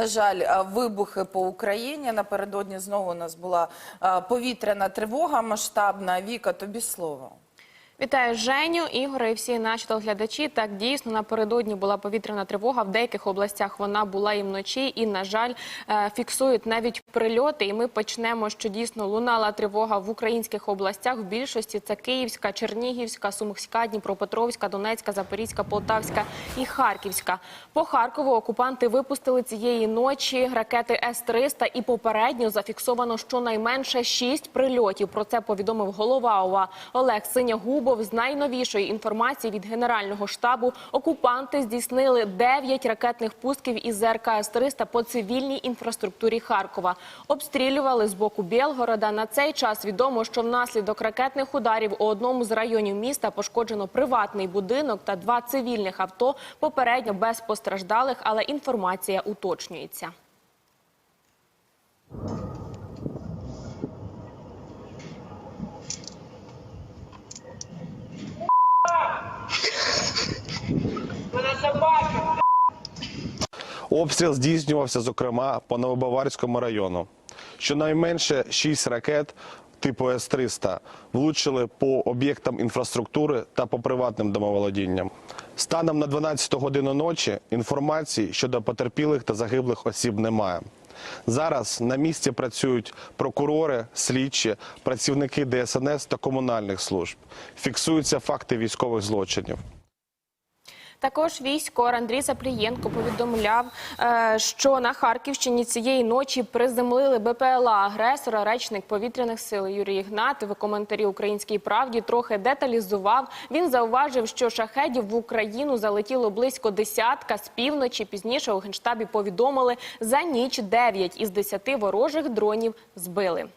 на жаль, вибухи по Україні. Напередодні знову у нас була повітряна тривога масштабна. Віка, тобі слово. Вітаю Женю, Ігоре і всі наші телеглядачі. Так дійсно напередодні була повітряна тривога. В деяких областях вона була і вночі, і на жаль, е, фіксують навіть прильоти. І ми почнемо, що дійсно лунала тривога в українських областях. В більшості це Київська, Чернігівська, Сумська, Дніпропетровська, Донецька, Запорізька, Полтавська і Харківська. По Харкову окупанти випустили цієї ночі ракети С-300 і попередньо зафіксовано щонайменше шість прильотів. Про це повідомив голова ОВА Олег Синягубов. З найновішої інформації від Генерального штабу окупанти здійснили 9 ракетних пусків із ЗРК С-300 по цивільній інфраструктурі Харкова. Обстрілювали з боку Білгорода. На цей час відомо, що внаслідок ракетних ударів у одному з районів міста пошкоджено приватний будинок та два цивільних авто. Попередньо без постраждалих, але інформація уточнюється. Обстріл здійснювався, зокрема, по Новобаварському району. Щонайменше 6 ракет типу С-300 влучили по об'єктам інфраструктури та по приватним домоволодінням. Станом на 12 годину ночі інформації щодо потерпілих та загиблих осіб немає. Зараз на місці працюють прокурори, слідчі, працівники ДСНС та комунальних служб. Фіксуються факти військових злочинів. Також військор Андрій Заплієнко повідомляв, е, що на Харківщині цієї ночі приземлили БПЛА агресора. Речник повітряних сил Юрій Ігнатов у коментарі Українській правді трохи деталізував. Він зауважив, що шахедів в Україну залетіло близько десятка з півночі. Пізніше у генштабі повідомили за ніч 9 із 10 ворожих дронів збили.